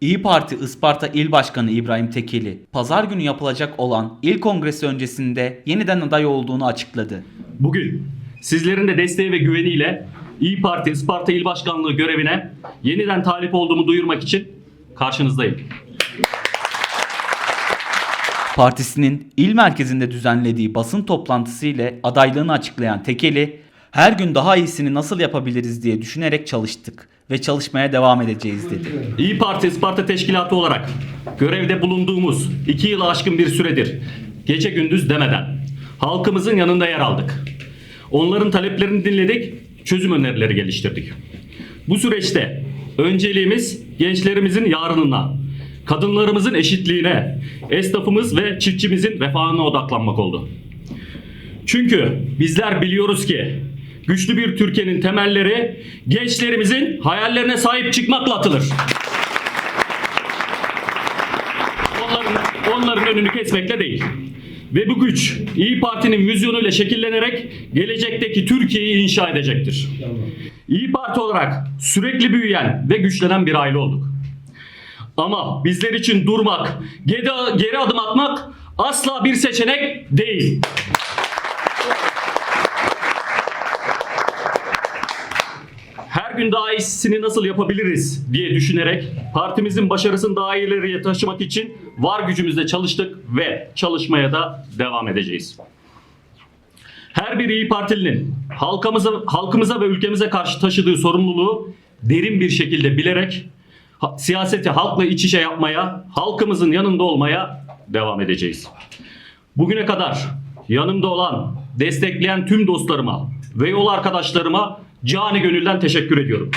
İyi Parti Isparta İl Başkanı İbrahim Tekeli, pazar günü yapılacak olan il kongresi öncesinde yeniden aday olduğunu açıkladı. Bugün sizlerin de desteği ve güveniyle İyi Parti Isparta İl Başkanlığı görevine yeniden talip olduğumu duyurmak için karşınızdayım. Partisinin il merkezinde düzenlediği basın toplantısı ile adaylığını açıklayan Tekeli, her gün daha iyisini nasıl yapabiliriz diye düşünerek çalıştık ve çalışmaya devam edeceğiz dedi. İyi Parti Isparta Teşkilatı olarak görevde bulunduğumuz iki yılı aşkın bir süredir gece gündüz demeden halkımızın yanında yer aldık. Onların taleplerini dinledik, çözüm önerileri geliştirdik. Bu süreçte önceliğimiz gençlerimizin yarınına, kadınlarımızın eşitliğine, esnafımız ve çiftçimizin refahına odaklanmak oldu. Çünkü bizler biliyoruz ki güçlü bir Türkiye'nin temelleri gençlerimizin hayallerine sahip çıkmakla atılır. Onların, onların önünü kesmekle değil. Ve bu güç İyi Parti'nin vizyonuyla şekillenerek gelecekteki Türkiye'yi inşa edecektir. İyi Parti olarak sürekli büyüyen ve güçlenen bir aile olduk. Ama bizler için durmak, geri, adım atmak asla bir seçenek değil. her gün daha iyisini nasıl yapabiliriz diye düşünerek partimizin başarısını daha ileriye taşımak için var gücümüzle çalıştık ve çalışmaya da devam edeceğiz. Her bir iyi Partilinin halkımıza, halkımıza ve ülkemize karşı taşıdığı sorumluluğu derin bir şekilde bilerek siyaseti halkla iç içe yapmaya, halkımızın yanında olmaya devam edeceğiz. Bugüne kadar yanımda olan, destekleyen tüm dostlarıma ve yol arkadaşlarıma cani gönülden teşekkür ediyorum.